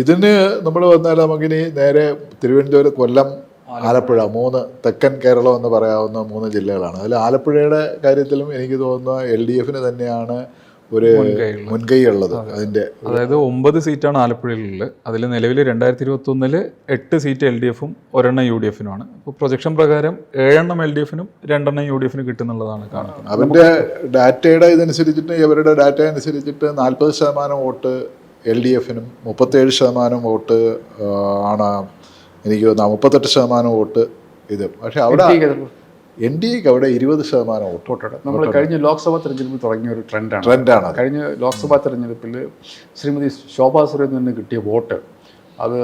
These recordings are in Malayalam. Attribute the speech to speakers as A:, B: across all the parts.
A: ഇതിന് നമ്മൾ വന്നാൽ നമുക്കിനി നേരെ തിരുവനന്തപുരം കൊല്ലം ആലപ്പുഴ. മൂന്ന് തെക്കൻ കേരളം എന്ന് പറയാവുന്ന മൂന്ന് ജില്ലകളാണ്. അതിൽ ആലപ്പുഴയുടെ കാര്യത്തിലും എനിക്ക് തോന്നുന്നു എൽ ഡി എഫിന് തന്നെയാണ് ഒരു മുൻകൈ ഉള്ളത് അതിന്റെ
B: അതായത് ഒമ്പത് സീറ്റാണ് ആലപ്പുഴയിലുള്ളത്. അതിൽ നിലവിൽ രണ്ടായിരത്തി ഇരുപത്തി ഒന്നിൽ എട്ട് സീറ്റ് എൽ ഡി എഫും ഒരെണ്ണം യു ഡി എഫിനുമാണ്. അപ്പോൾ പ്രൊജക്ഷൻ പ്രകാരം ഏഴെണ്ണം എൽ ഡി എഫിനും രണ്ടെണ്ണം യു ഡി എഫിനും കിട്ടുന്നുള്ളതാണ് കാണുന്നത്.
A: അവരുടെ ഡാറ്റയുടെ ഇതനുസരിച്ചിട്ട് ഇവരുടെ ഡാറ്റ അനുസരിച്ചിട്ട് നാൽപ്പത് ശതമാനം വോട്ട് എൽ ഡി എഫിനും മുപ്പത്തേഴ് ശതമാനം വോട്ട് ആണ് എനിക്ക് തോന്നുന്നത്. മുപ്പത്തെട്ട് ശതമാനം വോട്ട് ഇത്. പക്ഷെ അവിടെ എൻ ഡി എക്ക് അവിടെ ഇരുപത് ശതമാനം വോട്ട്
C: വോട്ടുണ്ട് നമ്മൾ കഴിഞ്ഞ ലോക്സഭാ തെരഞ്ഞെടുപ്പിൽ തുടങ്ങിയ ഒരു ട്രെൻഡാണ്
A: ട്രെൻഡാണ്
C: കഴിഞ്ഞ ലോക്സഭാ തെരഞ്ഞെടുപ്പിൽ ശ്രീമതി ശോഭാ സുരേന്ദ്രൻ നിന്ന് കിട്ടിയ വോട്ട് അത്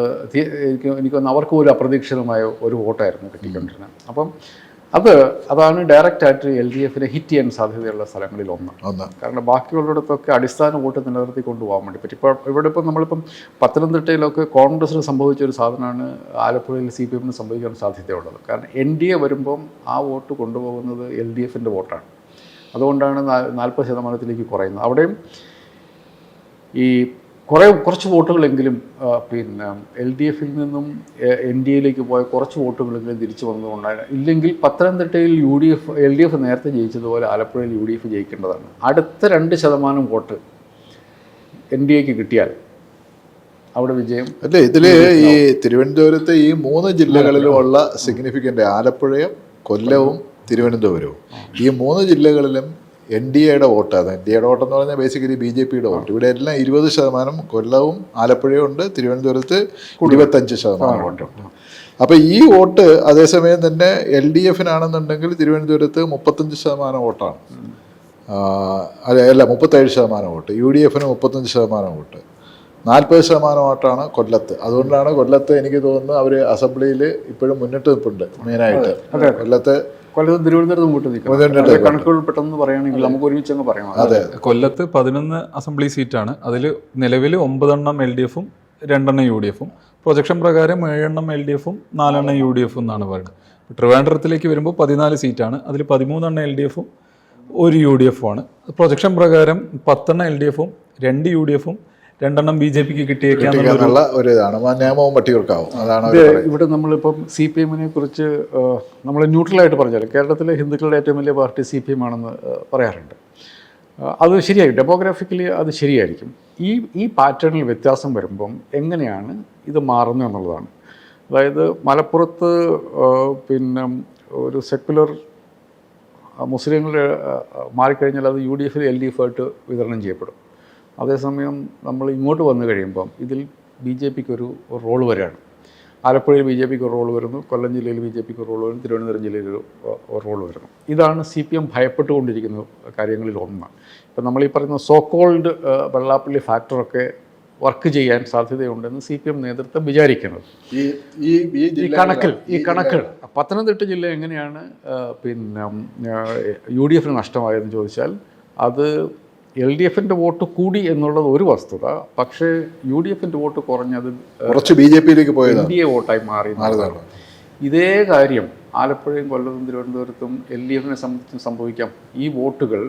C: എനിക്ക് എനിക്ക് അവർക്ക് പോലും അപ്രതീക്ഷിതമായ ഒരു വോട്ടായിരുന്നു കിട്ടിക്കൊണ്ടിരുന്നത്. അപ്പം അത് അതാണ് ഡയറക്റ്റ് ആയിട്ട് എൽ ഡി എഫിനെ ഹിറ്റ് ചെയ്യാൻ സാധ്യതയുള്ള സ്ഥലങ്ങളിൽ ഒന്ന്. കാരണം ബാക്കിയുള്ളിടത്തൊക്കെ അടിസ്ഥാന വോട്ട് നിലനിർത്തി കൊണ്ടുപോകാൻ വേണ്ടി പറ്റും. ഇപ്പോൾ ഇവിടെ ഇപ്പം നമ്മളിപ്പം പത്തനംതിട്ടയിലൊക്കെ കോൺഗ്രസിന് സംഭവിച്ച ഒരു സാധനമാണ് ആലപ്പുഴയിൽ സി പി എമ്മിന് സംഭവിക്കാൻ സാധ്യതയുള്ളത്. കാരണം എൻ ഡി എ വരുമ്പം ആ വോട്ട് കൊണ്ടുപോകുന്നത് എൽ ഡി എഫിന്റെ വോട്ടാണ്. അതുകൊണ്ടാണ് നാൽപ്പത് ശതമാനത്തിലേക്ക് കുറയുന്നത്. അവിടെയും ഈ കുറേ കുറച്ച് വോട്ടുകളെങ്കിലും പിന്നെ എൽ ഡി എഫിൽ നിന്നും എൻ ഡി എയിലേക്ക് പോയ കുറച്ച് വോട്ടുകളെങ്കിലും തിരിച്ചു വന്നതുകൊണ്ടാണ്. ഇല്ലെങ്കിൽ പത്തനംതിട്ടയിൽ U D F L D F നേരത്തെ ജയിച്ചതുപോലെ ആലപ്പുഴയിൽ യു ഡി എഫ് ജയിക്കേണ്ടതാണ്. അടുത്ത രണ്ട് ശതമാനം വോട്ട് എൻ ഡി എക്ക് കിട്ടിയാൽ അവിടെ വിജയം
A: അല്ല ഇതിൽ ഈ തിരുവനന്തപുരത്തെ ഈ മൂന്ന് ജില്ലകളിലുമുള്ള സിഗ്നിഫിക്കന്റ് ആലപ്പുഴയും കൊല്ലവും തിരുവനന്തപുരവും. ഈ മൂന്ന് ജില്ലകളിലും എൻ ഡി എയുടെ വോട്ടാണ് എൻ ഡി എയുടെ വോട്ടെന്ന് പറഞ്ഞാൽ ബേസിക്കലി ബി ജെ പിയുടെ വോട്ട്. ഇവിടെ എല്ലാം ഇരുപത് ശതമാനം കൊല്ലവും ആലപ്പുഴയും ഉണ്ട് തിരുവനന്തപുരത്ത് ഇരുപത്തഞ്ച് ശതമാനം വോട്ടുണ്ട് അപ്പോൾ ഈ വോട്ട് അതേസമയം തന്നെ എൽ ഡി എഫിനാണെന്നുണ്ടെങ്കിൽ തിരുവനന്തപുരത്ത് മുപ്പത്തഞ്ച് ശതമാനം വോട്ടാണ്. അല്ല അല്ല മുപ്പത്തേഴ് ശതമാനം വോട്ട്. യു ഡി എഫിന് മുപ്പത്തഞ്ച് ശതമാനം വോട്ട്. നാൽപ്പത് ശതമാനമായിട്ടാണ് കൊല്ലത്ത്. അതുകൊണ്ടാണ് കൊല്ലത്ത് എനിക്ക് തോന്നുന്നു അവർ അസംബ്ലിയിൽ ഇപ്പോഴും മുന്നിട്ട് നിൽപ്പുണ്ട് മെയിനായിട്ട്. കൊല്ലത്ത്
C: കൊല്ലത്തും തിരുവനന്തപുരത്തും കണക്കുകൾ പെട്ടെന്ന് പറയുകയാണെങ്കിൽ നമുക്ക് ഒരുമിച്ച് അങ്ങ് പറയാം.
A: അതെ.
B: കൊല്ലത്ത് പതിനൊന്ന് അസംബ്ലി സീറ്റാണ്. അതിൽ നിലവിൽ ഒമ്പതെണ്ണം എൽ ഡി എഫും രണ്ടെണ്ണം യു ഡി എഫും. പ്രൊജക്ഷൻ പ്രകാരം ഏഴെണ്ണം എൽ ഡി എഫും നാലെണ്ണം യു ഡി എഫും എന്നാണ് പറയുന്നത്. ട്രിവാൻഡ്രത്തിലേക്ക് വരുമ്പോൾ പതിനാല് സീറ്റാണ്. അതിൽ പതിമൂന്നെണ്ണം എൽ ഡി എഫും ഒരു യു ഡി എഫും ആണ്. പ്രൊജക്ഷൻ പ്രകാരം പത്തെണ്ണം എൽ ഡി എഫും രണ്ട് യു ഡി എഫും രണ്ടെണ്ണം ബി ജെ പിക്ക് കിട്ടിയേക്കാന്നുള്ള
A: ഒരു ഇതാണ് നിയമവും പട്ടികൾക്കാവും. അതാണ്
C: ഇവിടെ നമ്മളിപ്പം സി പി എമ്മിനെ കുറിച്ച് നമ്മൾ ന്യൂട്രലായിട്ട് പറഞ്ഞാൽ കേരളത്തിലെ ഹിന്ദുക്കളുടെ ഏറ്റവും വലിയ പാർട്ടി സി പി എം ആണെന്ന് പറയാറുണ്ട്. അത് ശരിയായി. ഡെമോഗ്രാഫിക്കലി അത് ശരിയായിരിക്കും. ഈ ഈ പാറ്റേണിൽ വ്യത്യാസം വരുമ്പം എങ്ങനെയാണ് ഇത് മാറുന്നത് എന്നുള്ളതാണ്. അതായത് മലപ്പുറത്ത് പിന്നെ ഒരു സെക്കുലർ മുസ്ലിങ്ങൾ മാറിക്കഴിഞ്ഞാൽ അത് യു ഡി എഫിൽ എൽ ഡി എഫ് ആയിട്ട് വിതരണം ചെയ്യപ്പെടും. അതേസമയം നമ്മൾ ഇങ്ങോട്ട് വന്നു കഴിയുമ്പം ഇതിൽ ബി ജെ പിക്ക് ഒരു റോൾ വരികയാണ്. ആലപ്പുഴയിൽ ബി ജെ പിക്ക് ഒരു റോൾ വരുന്നു കൊല്ലം ജില്ലയിൽ ബി ജെ പിക്ക് റോൾ വരുന്നു തിരുവനന്തപുരം ജില്ലയിൽ ഒരു റോൾ വരുന്നു. ഇതാണ് സി പി എം ഭയപ്പെട്ടുകൊണ്ടിരിക്കുന്ന കാര്യങ്ങളിൽ ഒന്ന്. ഇപ്പം നമ്മൾ ഈ പറയുന്ന സോ കോൾഡ് വെള്ളാപ്പള്ളി ഫാക്ടറൊക്കെ വർക്ക് ചെയ്യാൻ സാധ്യതയുണ്ടെന്ന് സി പി എം നേതൃത്വം വിചാരിക്കുന്നത്.
A: ഈ ഈ ഈ
C: ഈ കണക്കിൽ ഈ കണക്കുകൾ പത്തനംതിട്ട ജില്ല എങ്ങനെയാണ് പിന്നെ യു ഡി എഫിന് നഷ്ടമായതെന്ന് ചോദിച്ചാൽ അത് എൽ ഡി എഫിന്റെ വോട്ട് കൂടി എന്നുള്ളത് ഒരു വസ്തുത. പക്ഷേ യു ഡി എഫിന്റെ വോട്ട് കുറഞ്ഞത്
A: കുറച്ച് ബി ജെ പിയിലേക്ക്
C: പോയത്
A: എൻ
C: ഡി എ വോട്ടായി മാറി ഇതേ കാര്യം ആലപ്പുഴയും കൊല്ലത്തും തിരുവനന്തപുരത്തും എൽ ഡി എഫിനെ സംബന്ധിച്ച് സംഭവിക്കാം. ഈ വോട്ടുകൾ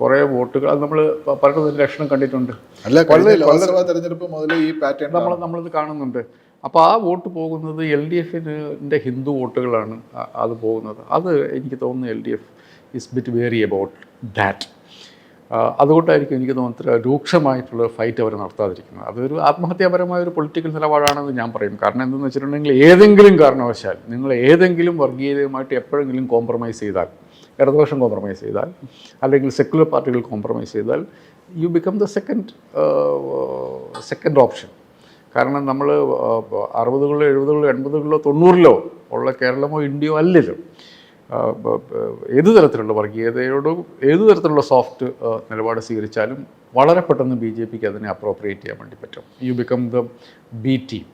C: കുറേ വോട്ടുകൾ അത് നമ്മൾ പലരുടെ ലക്ഷണം കണ്ടിട്ടുണ്ട്.
A: തെരഞ്ഞെടുപ്പ് മുതൽ ഈ പാറ്റേൺ
C: നമ്മൾ നമ്മളിത് കാണുന്നുണ്ട്. അപ്പോൾ ആ വോട്ട് പോകുന്നത് എൽ ഡി എഫിന്റെ ഹിന്ദു വോട്ടുകളാണ് അത് പോകുന്നത്. അത് എനിക്ക് തോന്നുന്നു L D F is bit wary about that അതുകൊണ്ടായിരിക്കും എനിക്ക് തോന്നുന്നു ഇത്ര രൂക്ഷമായിട്ടുള്ള ഫൈറ്റ് അവർ നടത്താതിരിക്കുന്നത്. അതൊരു ആത്മഹത്യാപരമായ ഒരു പൊളിറ്റിക്കൽ നിലപാടാണെന്ന് ഞാൻ പറയും കാരണം എന്തെന്ന് വെച്ചിട്ടുണ്ടെങ്കിൽ ഏതെങ്കിലും കാരണവശാൽ നിങ്ങൾ ഏതെങ്കിലും വർഗീയതയുമായിട്ട് എപ്പോഴെങ്കിലും കോംപ്രമൈസ് ചെയ്താൽ ഇടതുപക്ഷം കോംപ്രമൈസ് ചെയ്താൽ അല്ലെങ്കിൽ സെക്യുലർ പാർട്ടികൾ കോംപ്രമൈസ് ചെയ്താൽ you become the second second option കാരണം നമ്മൾ അറുപതുകളിലോ എഴുപതുകളിലോ എൺപതുകളിലോ തൊണ്ണൂറിലോ ഉള്ള കേരളമോ ഇന്ത്യയോ അല്ലല്ലോ. ഏത് തരത്തിലുള്ള വർഗീയതയോടും ഏത് തരത്തിലുള്ള സോഫ്റ്റ് നിലപാട് സ്വീകരിച്ചാലും വളരെ പെട്ടെന്ന് ബി ജെ പിക്ക് അതിനെ അപ്രോപ്രിയേറ്റ് ചെയ്യാൻ വേണ്ടി പറ്റും. You become the B team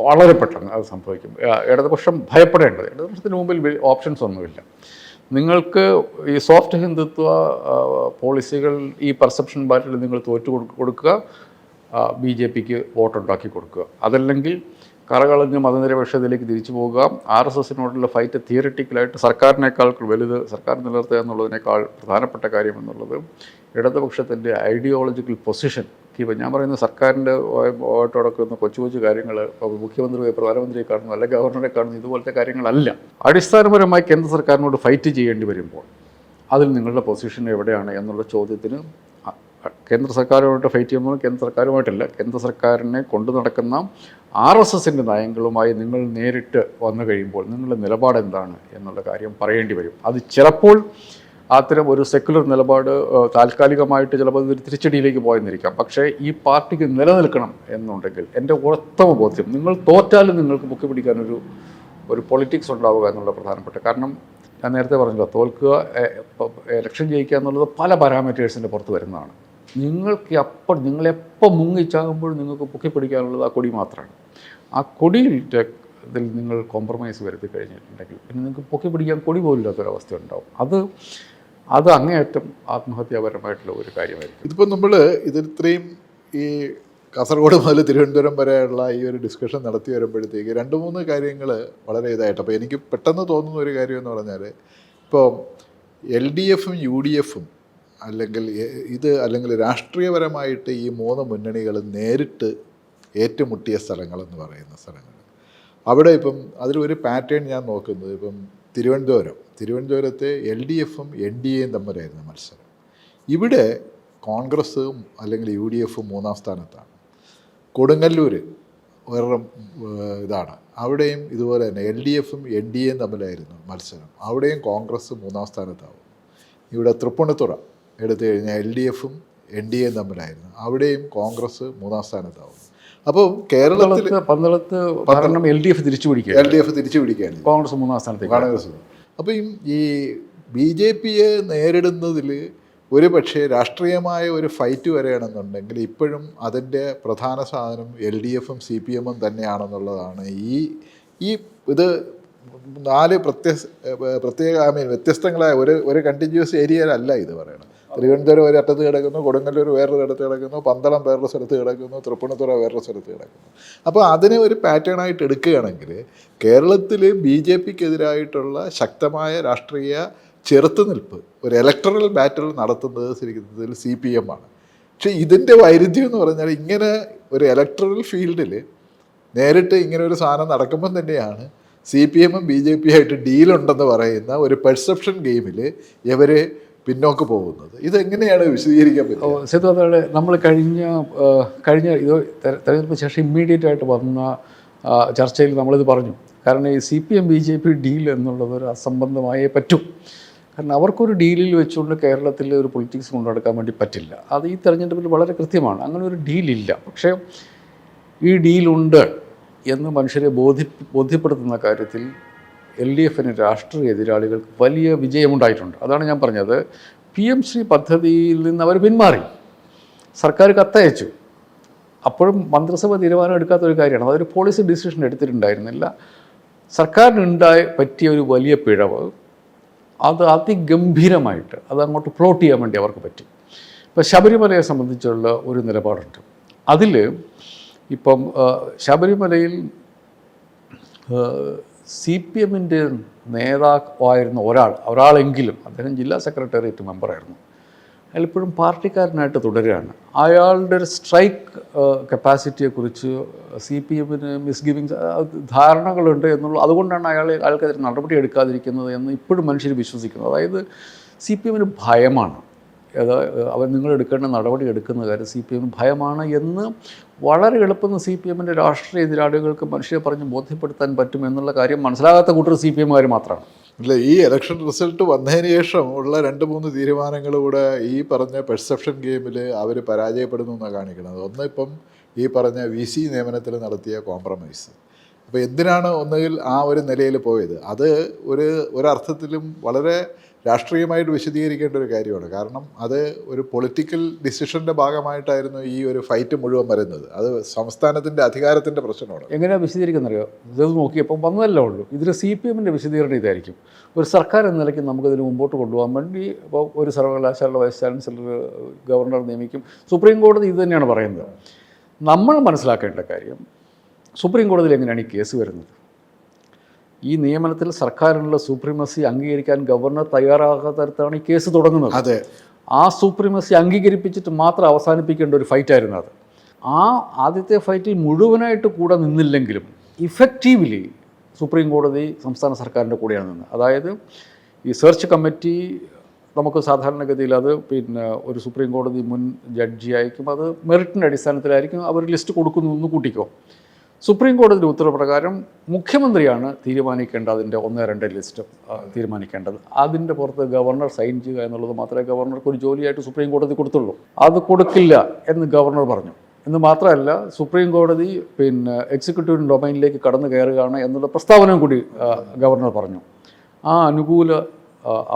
C: വളരെ പെട്ടെന്ന് അത് സംഭവിക്കും. ഇടതുപക്ഷം ഭയപ്പെടേണ്ടത്. ഇടതുപക്ഷത്തിന് മുമ്പിൽ ഓപ്ഷൻസ് ഒന്നുമില്ല. നിങ്ങൾക്ക് ഈ സോഫ്റ്റ് ഹിന്ദുത്വ പോളിസികൾ ഈ പെർസെപ്ഷൻ ബാറ്റിൽ നിങ്ങൾ തോറ്റു കൊടുക്കുക ബി ജെ പിക്ക് വോട്ടുണ്ടാക്കി കൊടുക്കുക. അതല്ലെങ്കിൽ കറകളഞ്ഞ് മതനിരപേക്ഷതയിലേക്ക് തിരിച്ചു പോകുക. ആർ എസ് എസിനോടുള്ള ഫൈറ്റ് തിയറിറ്റിക്കലായിട്ട് സർക്കാരിനേക്കാൾ വലുത് സർക്കാർ നിലനിർത്തുക എന്നുള്ളതിനേക്കാൾ പ്രധാനപ്പെട്ട കാര്യം എന്നുള്ളത് ഇടതുപക്ഷത്തിന്റെ ഐഡിയോളജിക്കൽ പൊസിഷൻ ഇപ്പം ഞാൻ പറയുന്ന സർക്കാരിന്റെ ഓട്ടോടക്കുന്ന കൊച്ചു കൊച്ചു കാര്യങ്ങൾ മുഖ്യമന്ത്രിയെ പ്രധാനമന്ത്രിയെ കാണുന്നു അല്ലെങ്കിൽ ഗവർണറെ കാണുന്നു ഇതുപോലത്തെ കാര്യങ്ങളല്ല. അടിസ്ഥാനപരമായി കേന്ദ്ര സർക്കാരിനോട് ഫൈറ്റ് ചെയ്യേണ്ടി വരുമ്പോൾ അതിൽ നിങ്ങളുടെ പൊസിഷൻ എവിടെയാണ് എന്നുള്ള ചോദ്യത്തിന് കേന്ദ്ര സർക്കാരുമായിട്ട് ഫൈറ്റ് ചെയ്യുമ്പോൾ കേന്ദ്ര സർക്കാരുമായിട്ടല്ല കേന്ദ്ര സർക്കാരിനെ കൊണ്ടു നടക്കുന്ന ആർ എസ് എസിന്റെ നയങ്ങളുമായി നിങ്ങൾ നേരിട്ട് വന്നു കഴിയുമ്പോൾ നിങ്ങളുടെ നിലപാട് എന്താണ് എന്നുള്ള കാര്യം പറയേണ്ടി വരും. അത് ചിലപ്പോൾ അത്തരം ഒരു സെക്കുലർ നിലപാട് താൽക്കാലികമായിട്ട് ചിലപ്പോൾ തിരിച്ചടിയിലേക്ക് പോയെന്നിരിക്കാം. പക്ഷേ ഈ പാർട്ടിക്ക് നിലനിൽക്കണം എന്നുണ്ടെങ്കിൽ എന്റെ ഉത്തമ ബോധ്യം നിങ്ങൾ തോറ്റാലും നിങ്ങൾക്ക് പൊക്കി പിടിക്കാനൊരു ഒരു പൊളിറ്റിക്സ് ഉണ്ടാവുക എന്നുള്ള പ്രധാനപ്പെട്ട കാരണം ഞാൻ നേരത്തെ പറഞ്ഞല്ലോ തോൽക്കുക ഇലക്ഷൻ ജയിക്കുക എന്നുള്ളത് പല പാരാമീറ്റേഴ്സിന്റെ പുറത്ത് വരുന്നതാണ്. നിങ്ങൾക്ക് അപ്പോൾ നിങ്ങളെപ്പോൾ മുങ്ങിച്ചാകുമ്പോഴും നിങ്ങൾക്ക് പൊക്കിപ്പിടിക്കാനുള്ളത് ആ കൊടി മാത്രമാണ്. ആ കൊടിയിൽ ഇതിൽ നിങ്ങൾ കോംപ്രമൈസ് വരുത്തി കഴിഞ്ഞിട്ടുണ്ടെങ്കിൽ പിന്നെ നിങ്ങൾക്ക് പൊക്കി പിടിക്കാൻ കൊടി പോലും ഇല്ലാത്തൊരവസ്ഥ ഉണ്ടാവും. അത് അത് അങ്ങേയറ്റം ആത്മഹത്യാപരമായിട്ടുള്ള ഒരു കാര്യമായിരിക്കും.
A: ഇതിപ്പോൾ നമ്മൾ ഇത് ഇത്രയും ഈ കാസർഗോഡ് മുതൽ തിരുവനന്തപുരം വരെയുള്ള ഈ ഒരു ഡിസ്കഷൻ നടത്തി വരുമ്പോഴത്തേക്ക് രണ്ട് മൂന്ന് കാര്യങ്ങൾ വളരെ ഇതായിട്ട്. അപ്പോൾ എനിക്ക് പെട്ടെന്ന് തോന്നുന്ന ഒരു കാര്യം എന്ന് പറഞ്ഞാൽ ഇപ്പോൾ എൽ ഡി എഫും യു ഡി എഫും അല്ലെങ്കിൽ ഇത് അല്ലെങ്കിൽ രാഷ്ട്രീയപരമായിട്ട് ഈ മൂന്ന് മുന്നണികൾ നേരിട്ട് ഏറ്റുമുട്ടിയ സ്ഥലങ്ങളെന്ന് പറയുന്ന സ്ഥലങ്ങൾ. അവിടെ ഇപ്പം അതിലൊരു പാറ്റേൺ ഞാൻ നോക്കുന്നത് ഇപ്പം തിരുവനന്തപുരം. തിരുവനന്തപുരത്തെ എൽ ഡി എഫും എൻ ഡി എയും തമ്മിലായിരുന്നു മത്സരം. ഇവിടെ കോൺഗ്രസ്സും അല്ലെങ്കിൽ യു ഡി എഫും മൂന്നാം സ്ഥാനത്താണ്. കൊടുങ്ങല്ലൂർ വേറെ ഇതാണ്. അവിടെയും ഇതുപോലെ തന്നെ എൽ ഡി എഫും എൻ ഡി എയും തമ്മിലായിരുന്നു മത്സരം. അവിടെയും കോൺഗ്രസ് മൂന്നാം സ്ഥാനത്താവും. ഇവിടെ തൃപ്പൂണിത്തുറ. എടുത്തു കഴിഞ്ഞാൽ എൽ ഡി എഫും എൻ ഡി എയും തമ്മിലായിരുന്നു. അവിടെയും കോൺഗ്രസ് മൂന്നാം സ്ഥാനത്താവും. അപ്പോൾ കേരളത്തിൽ
C: പന്തളത്ത് പന്ത്രണ്ട് എൽ ഡി എഫ് തിരിച്ചു പിടിക്കുക
A: എൽ ഡി എഫ് തിരിച്ചു പിടിക്കുകയാണ്
C: കോൺഗ്രസ് മൂന്നാം സ്ഥാനത്തേക്ക്
A: കോൺഗ്രസ് അപ്പോൾ ഈ ബി ജെ പിയെ നേരിടുന്നതിൽ ഒരു പക്ഷേ രാഷ്ട്രീയമായ ഒരു ഫൈറ്റ് വരെയാണെന്നുണ്ടെങ്കിൽ ഇപ്പോഴും അതിന്റെ പ്രധാന സാധനം എൽ ഡി എഫും സി പി എമ്മും തന്നെയാണെന്നുള്ളതാണ്. ഈ ഈ ഇത് നാല് പ്രത്യേക പ്രത്യേക ഐ മീൻ വ്യത്യസ്തങ്ങളായ ഒരു ഒരു കണ്ടിന്യൂസ് ഏരിയയിലല്ല ഇത് പറയണം തിരുവനന്തപുരം ഒരു അറ്റത്ത് കിടക്കുന്നു കൊടുങ്ങല്ലൂർ വേറൊരു ഇടത്ത് കിടക്കുന്നു പന്തളം വേറൊരു സ്ഥലത്ത് കിടക്കുന്നു തൃപ്പൂണിത്തുറ വേറൊരു സ്ഥലത്ത് കിടക്കുന്നു. അപ്പോൾ അതിനെ ഒരു പാറ്റേൺ ആയിട്ട് എടുക്കുകയാണെങ്കിൽ കേരളത്തിൽ ബി ജെ പിക്കെതിരായിട്ടുള്ള ശക്തമായ രാഷ്ട്രീയ ചെറുത്തുനിൽപ്പ് ഒരു ഇലക്ട്രൽ ബാറ്റിൽ നടത്തുന്നത് ശരിക്കും സി പി എം ആണ്. പക്ഷേ ഇതിന്റെ വൈരുദ്ധ്യം എന്ന് പറഞ്ഞാൽ ഇങ്ങനെ ഒരു ഇലക്ട്രൽ ഫീൽഡിൽ നേരിട്ട് ഇങ്ങനെ ഒരു സാധനം നടക്കുമ്പം തന്നെയാണ് സി പി എമ്മും ബി ജെ പി ആയിട്ട് ഡീലുണ്ടെന്ന് പറയുന്ന ഒരു പെർസെപ്ഷൻ ഗെയിമിൽ ഇവർ പിന്നോക്ക് പോകുന്നത്. ഇതെങ്ങനെയാണ് വിശദീകരിക്കാൻ പറ്റുക?
C: അതാണ് നമ്മൾ കഴിഞ്ഞ കഴിഞ്ഞ ഇത് തെരഞ്ഞെടുപ്പ് ശേഷം ഇമ്മീഡിയറ്റ് ആയിട്ട് വന്ന ചർച്ചയിൽ നമ്മളിത് പറഞ്ഞു. കാരണം ഈ C P M B J P deal എന്നുള്ളത് ഒരു അസംബന്ധമായേ പറ്റും. കാരണം അവർക്കൊരു ഡീലിൽ വെച്ചുകൊണ്ട് കേരളത്തിൽ ഒരു പൊളിറ്റിക്സ് കൊണ്ടുനടക്കാൻ വേണ്ടി പറ്റില്ല. അത് ഈ തെരഞ്ഞെടുപ്പിൽ വളരെ കൃത്യമാണ്. അങ്ങനെ ഒരു ഡീലില്ല പക്ഷേ ഈ ഡീലുണ്ട് എന്ന് മനുഷ്യരെ ബോധി ബോധ്യപ്പെടുത്തുന്ന കാര്യത്തിൽ എൽ ഡി എഫിന് രാഷ്ട്രീയ എതിരാളികൾക്ക് വലിയ വിജയമുണ്ടായിട്ടുണ്ട്. അതാണ് ഞാൻ പറഞ്ഞത്. പി എം ശ്രീ പദ്ധതിയിൽ നിന്ന് അവർ പിന്മാറി. സർക്കാർ കത്തയച്ചു. അപ്പോഴും മന്ത്രിസഭ തീരുമാനം എടുക്കാത്ത ഒരു കാര്യമാണ്. അതൊരു പോളിസി ഡിസിഷൻ എടുത്തിട്ടുണ്ടായിരുന്നില്ല. സർക്കാരിനുണ്ടായ പറ്റിയ ഒരു വലിയ പിഴവ് അത് അതിഗംഭീരമായിട്ട് അത് അങ്ങോട്ട് പ്ലോട്ട് ചെയ്യാൻ വേണ്ടി അവർക്ക് പറ്റി. ഇപ്പം ശബരിമലയെ സംബന്ധിച്ചുള്ള ഒരു നിലപാടുണ്ട്. അതിൽ ഇപ്പം ശബരിമലയിൽ സി പി എമ്മിന്റെ നേതാവായിരുന്ന ഒരാൾ ഒരാളെങ്കിലും അദ്ദേഹം ജില്ലാ സെക്രട്ടേറിയറ്റ് മെമ്പറായിരുന്നു. അയാൾ ഇപ്പോഴും പാർട്ടിക്കാരനായിട്ട് തുടരുകയാണ്. അയാളുടെ ഒരു സ്ട്രൈക്ക് കപ്പാസിറ്റിയെക്കുറിച്ച് സി പി എമ്മിന് മിസ്ഗിവിങ്സ് ധാരണകളുണ്ട് എന്നുള്ള അതുകൊണ്ടാണ് അയാൾ അയാൾക്കെതിരെ നടപടി എടുക്കാതിരിക്കുന്നത് എന്ന് ഇപ്പോഴും മനുഷ്യർ വിശ്വസിക്കുന്നത്. അതായത് സി പി എമ്മിന് ഭയമാണ്. അവർ നിങ്ങൾ എടുക്കേണ്ട നടപടി എടുക്കുന്ന കാര്യം സി പി എമ്മിന് ഭയമാണ് എന്ന് വളരെ എളുപ്പം സി പി എമ്മിന്റെ രാഷ്ട്രീയ എതിരാളികൾക്ക് മനുഷ്യരെ പറഞ്ഞ് ബോധ്യപ്പെടുത്താൻ പറ്റും എന്നുള്ള കാര്യം മനസ്സിലാകാത്ത കൂട്ടർ സി പി എമ്മുകാർ മാത്രമാണ്.
A: അല്ല ഈ ഇലക്ഷൻ റിസൾട്ട് വന്നതിന് ശേഷം ഉള്ള രണ്ട് മൂന്ന് തീരുമാനങ്ങൾ കൂടെ ഈ പറഞ്ഞ പെർസെപ്ഷൻ ഗെയിമിൽ അവർ പരാജയപ്പെടുന്നു എന്നാണ് കാണിക്കുന്നത്. ഒന്ന് ഇപ്പം ഈ പറഞ്ഞ വി സി നിയമനത്തിൽ നടത്തിയ കോംപ്രമൈസ് അപ്പോൾ എന്തിനാണ് ഒന്നുകിൽ ആ ഒരു നിലയിൽ പോയത്? അത് ഒരു ഒരർത്ഥത്തിലും വളരെ രാഷ്ട്രീയമായിട്ട് വിശദീകരിക്കേണ്ട ഒരു കാര്യമാണ്. കാരണം അത് ഒരു പൊളിറ്റിക്കൽ ഡിസിഷന്റെ ഭാഗമായിട്ടായിരുന്നു ഈ ഒരു ഫൈറ്റ് മുഴുവൻ വരുന്നത്. അത് സംസ്ഥാനത്തിന്റെ അധികാരത്തിന്റെ പ്രശ്നമാണ്.
C: എങ്ങനെയാണ് വിശദീകരിക്കുന്നറിയോ? ഇത് നോക്കിയപ്പോൾ വന്നതല്ലേ ഉള്ളൂ. ഇതിൽ സി പി എമ്മിന്റെ വിശദീകരണം ഇതായിരിക്കും. ഒരു സർക്കാർ എന്ന നിലയ്ക്ക് നമുക്കിതിന് മുമ്പോട്ട് കൊണ്ടുപോകാൻ വേണ്ടി ഇപ്പോൾ ഒരു സർവകലാശാലയുടെ വൈസ് ചാൻസലർ ഗവർണർ നിയമിക്കും. സുപ്രീം കോടതി ഇത് തന്നെയാണ് പറയുന്നത്. നമ്മൾ മനസ്സിലാക്കേണ്ട കാര്യം സുപ്രീം കോടതിയിൽ എങ്ങനെയാണ് ഈ കേസ് വരുന്നത്? ഈ നിയമനത്തിൽ സർക്കാരിനുള്ള സുപ്രീമസി അംഗീകരിക്കാൻ ഗവർണർ തയ്യാറാകാത്ത തരത്തിലാണ് ഈ കേസ് തുടങ്ങുന്നത്.
A: അതെ.
C: ആ സൂപ്രീമസി അംഗീകരിപ്പിച്ചിട്ട് മാത്രം അവസാനിപ്പിക്കേണ്ട ഒരു ഫൈറ്റായിരുന്നു അത്. ആ ആദ്യത്തെ ഫൈറ്റിൽ മുഴുവനായിട്ട് കൂടെ നിന്നില്ലെങ്കിലും ഇഫക്റ്റീവ്ലി സുപ്രീം കോടതി സംസ്ഥാന സർക്കാരിന്റെ കൂടെയാണ് നിന്ന് അതായത് ഈ സെർച്ച് കമ്മിറ്റി നമുക്ക് സാധാരണഗതിയിൽ അത് പിന്നെ ഒരു സുപ്രീം കോടതി മുൻ ജഡ്ജി അയക്കും അത് മെറിറ്റിന്റെ അടിസ്ഥാനത്തിലായിരിക്കും അവർ ലിസ്റ്റ് കൊടുക്കുന്നു എന്ന് കൂട്ടിക്കോ. സുപ്രീം കോടതി ഉത്തരവ് പ്രകാരം മുഖ്യമന്ത്രിയാണ് തീരുമാനിക്കേണ്ട അതിന്റെ ഒന്ന് രണ്ട് ലിസ്റ്റ് തീരുമാനിക്കേണ്ടത്. അതിന്റെ പുറത്ത് ഗവർണർ സൈൻ ചെയ്യുക എന്നുള്ളത് മാത്രമേ ഗവർണർക്ക് ഒരു ജോലിയായിട്ട് സുപ്രീം കോടതി കൊടുത്തുള്ളൂ. അത് കൊടുക്കില്ല എന്ന് ഗവർണർ പറഞ്ഞു. എന്ന് മാത്രമല്ല സുപ്രീം കോടതി പിന്നെ എക്സിക്യൂട്ടീവ് ഡൊമൈനിലേക്ക് കടന്നു കയറുകയാണ് എന്നുള്ള പ്രസ്താവനയും കൂടി ഗവർണർ പറഞ്ഞു. ആ അനുകൂല